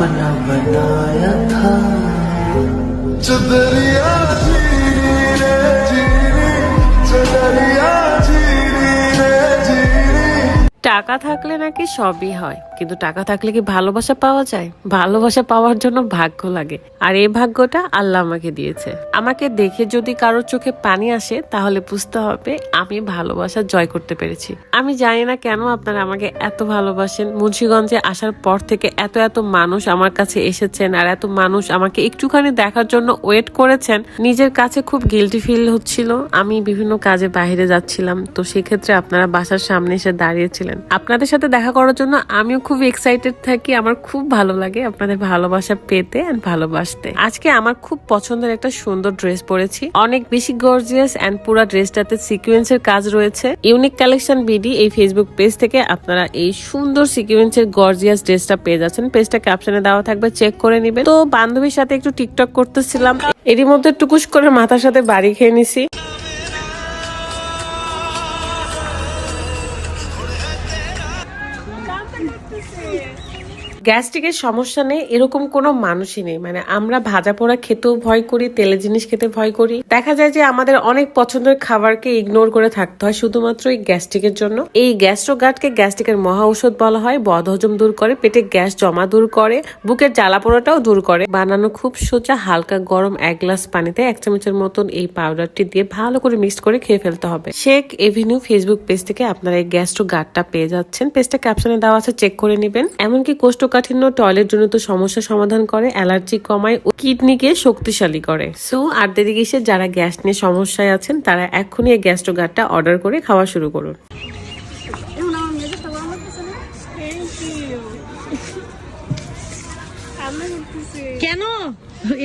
सपना बनाया था। चुदरिया টাকা থাকলে নাকি সবই হয়। কিন্তু টাকা থাকলে কি ভালোবাসা পাওয়া যায়? ভালোবাসা পাওয়ার জন্য ভাগ্য লাগে। আর এই ভাগ্যটা আল্লাহ আমাকে দিয়েছে। আমাকে দেখে যদি কারোর চোখে পানি আসে, তাহলে বুঝতে হবে আমি ভালোবাসা জয় করতে পেরেছি। আমি জানি না কেন আপনারা আমাকে এত ভালোবাসেন। মুন্সিগঞ্জে আসার পর থেকে এত এত মানুষ আমার কাছে এসেছেন আর এত মানুষ আমাকে একটুখানি দেখার জন্য ওয়েট করেছেন। নিজের কাছে খুব গিলটি ফিল হচ্ছিল। আমি বিভিন্ন কাজে বাইরে যাচ্ছিলাম। তো সেক্ষেত্রে আপনারা বাসার সামনে এসে দাঁড়িয়েছিলেন। আপনাদের সাথে দেখা করার জন্য আমিও খুব এক্সাইটেড থাকি। আমার খুব ভালো লাগে আপনাদের ভালোবাসা পেতে এন্ড ভালোবাসতে। আজকে আমার খুব পছন্দের একটা সুন্দর ড্রেস পরেছি। অনেক বেশি গর্জিয়াস এন্ড পুরো ড্রেসটাতে সিকুয়েন্সের কাজ রয়েছে। ইউনিক কালেকশন বিডি এই ফেসবুক পেজ থেকে আপনারা এই সুন্দর সিকুয়েন্সের গর্জিয়াস ড্রেসটা পেয়ে যাচ্ছেন। পেজটা ক্যাপশনে দেওয়া থাকবে চেক করে নেবেন। তো বান্ধবীর সাথে একটু টিকটক করতেছিলাম। এরই মধ্যে টুকুস করে মাথার সাথে বাড়ি খেয়ে নিছি। Yes. গ্যাস্ট্রিকের সমস্যা নেই, এরকম কোনো মানুষই নেই। মানে আমরা ভাজা পোড়া খেতেও ভয় করি, তেলে জিনিস খেতে ভয় করি। দেখা যায় যে আমাদের অনেক পছন্দের খাবারকে ইগনোর করে থাকতে হয় শুধুমাত্র এই গ্যাস্ট্রিকের জন্য। এই গ্যাস্ট্রোগাটকে গ্যাস্ট্রিকের মহা ঔষধ বলা হয়। বদহজম দূর করে, পেটে গ্যাস জমা দূর করে, বুকের জ্বালা পোড়াটাও দূর করে। বানানো খুব সোজা, হালকা, গরম এক গ্লাস পানিতে এক চামচের মতন এই পাউডারটি দিয়ে ভালো করে মিক্স করে খেয়ে ফেলতে হবে। শেক এভিনিউ ফেসবুক পেজ থেকে আপনারা এই গ্যাস্ট্রো গার্ডটা পেয়ে যাচ্ছেন। পেজটা ক্যাপশনে দেওয়া আছে চেক করে নেবেন। এমনকি কোষ্ঠকাঠিন্য টয়লেট জনিত সমস্যা সমাধান করে, অ্যালার্জি কমায় ও কিডনিকে শক্তিশালী করে। সো, আর দেরি কিসে যারা গ্যাস নিয়ে সমস্যায় আছেন, তারা এখনই এই গ্যাস্ট্রো গার্ডটা অর্ডার করে খাওয়া শুরু করুন। কেন?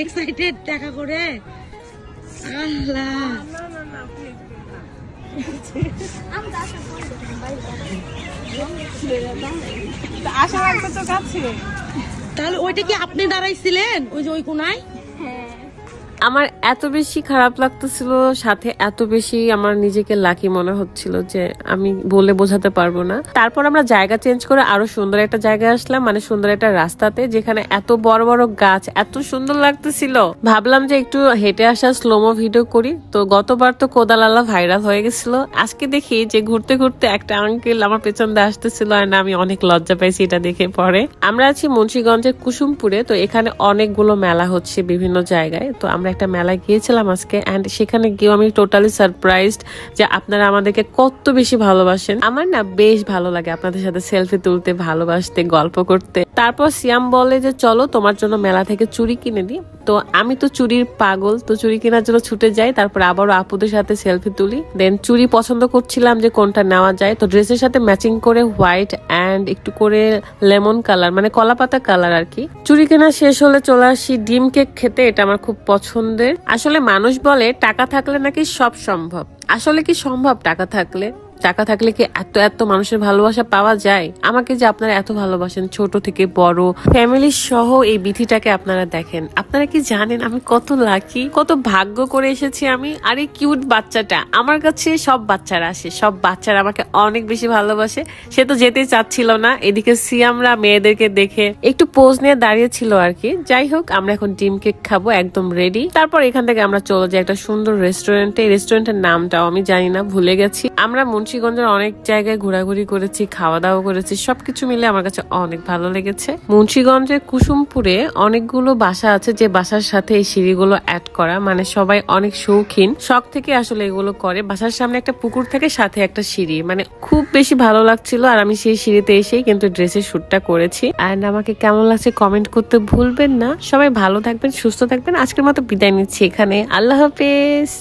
এক্সাইটেড দেখা করে? আল্লাহ। আশা আশা তো কাছে তাহলে ওইটা কি আপনি দাঁড়াইছিলেন? ওই যে ওই কোনায়? আমার এত বেশি খারাপ লাগতেছিল, সাথে এত বেশি আমার নিজেকে লাকি মনে হচ্ছিল যে আমি বলে বোঝাতে পারব না। তারপর আমরা জায়গা চেঞ্জ করে আরও সুন্দর একটা জায়গায় আসলাম মানে সুন্দর একটা রাস্তাতে, যেখানে এত বড় বড় গাছ, এত সুন্দর লাগতেছিল। ভাবলাম যে একটু হেঁটে আসা স্লোমো ভিডিও করি। তো গতবার তো কোদালালা ভাইরাল হয়ে গেছিল। আজকে দেখি যে ঘুরতে ঘুরতে একটা আঙ্কেল আমার পেছন দিয়ে আসতেছিল, আর না, আমি অনেক লজ্জা পাইছি এটা দেখে পরে। আমরা আছি মুন্সিগঞ্জের কুসুমপুরে, তো এখানে অনেকগুলো মেলা হচ্ছে বিভিন্ন জায়গায়। তো আমরা একটা মেলায় গিয়েছিলাম আজকে অ্যান্ড সেখানে গিয়েও আমি টোটালি সারপ্রাইজড যে আপনারা আমাদেরকে কত বেশি ভালোবাসেন। আমার না বেশ ভালো লাগে আপনাদের সাথে সেলফি তুলতে, ভালোবাসতে, গল্প করতে। তারপর সিয়াম বলে যে, চলো তোমার জন্য মেলা থেকে চুড়ি কিনে দিই। তো আমি তো চুরির পাগল, তো চুরি কেনার জন্য ছুটে যাই, তারপর আবারও আপুদের সাথে সেলফি তুলি। দেন চুরি পছন্দ করছিলাম যে কোনটা নেওয়া যায়। তো ড্রেসের সাথে ম্যাচিং করে হোয়াইট অ্যান্ড একটু করে লেমন কালার মানে কলা পাতা কালার আর কি। চুরি কেনা শেষ হলে চলে আসি ডিম কেক খেতে, এটা আমার খুব পছন্দের। আসলে মানুষ বলে, টাকা থাকলে নাকি সব সম্ভব? আসলে কি সম্ভব টাকা থাকলে? টাকা থাকলে কি এত এত মানুষের ভালোবাসা পাওয়া যায়? আমাকে যে আপনারা এত ভালোবাসেন, ছোট থেকে বড় ফ্যামিলি সহ এই বিধিটাকে আপনারা দেখেন। আপনারা কি জানেন আমি কত লাকি কত ভাগ্য করে এসেছি আমি? আর এই কিউট বাচ্চাটা, আমার কাছে সব বাচ্চারা আসে, সব বাচ্চারা আমাকে অনেক বেশি ভালোবাসে। সে তো যেতে চাচ্ছিল না, এদিকে সিয়ামরা মেয়েদেরকে দেখে একটু পোজ নিয়ে দাঁড়িয়ে ছিল আর কি। যাই হোক, আমরা এখন ডিম কেক খাব, একদম রেডি তারপর এখান থেকে আমরা চলে যাই একটা সুন্দর রেস্টুরেন্টে রেস্টুরেন্টের নামটাও আমি জানি না, ভুলে গেছি। আমরা মুন্সিগঞ্জের অনেক জায়গায় ঘোরাঘুরি করেছি খাওয়া দাওয়া করেছি, সবকিছু মিলে আমার কাছে অনেক ভালো লেগেছে। মুন্সিগঞ্জের কুসুমপুরে অনেকগুলো বাসা আছে যে বাসার সাথে এই সিঁড়িগুলো অ্যাড করা মানে সবাই অনেক শৌখিন। শখ থেকে আসলে এগুলো করে। বাসার সামনে একটা পুকুর থেকে, সাথে একটা সিঁড়ি। মানে খুব বেশি ভালো লাগছিল আর আমি সেই সিঁড়িতে এসেই কিন্তু ড্রেসের শ্যুটটা করেছি। আর আমাকে কেমন লাগছে কমেন্ট করতে ভুলবেন না। সবাই ভালো থাকবেন, সুস্থ থাকবেন। আজকের মতো বিদায় নিচ্ছি এখানে। আল্লাহ হাফেজ।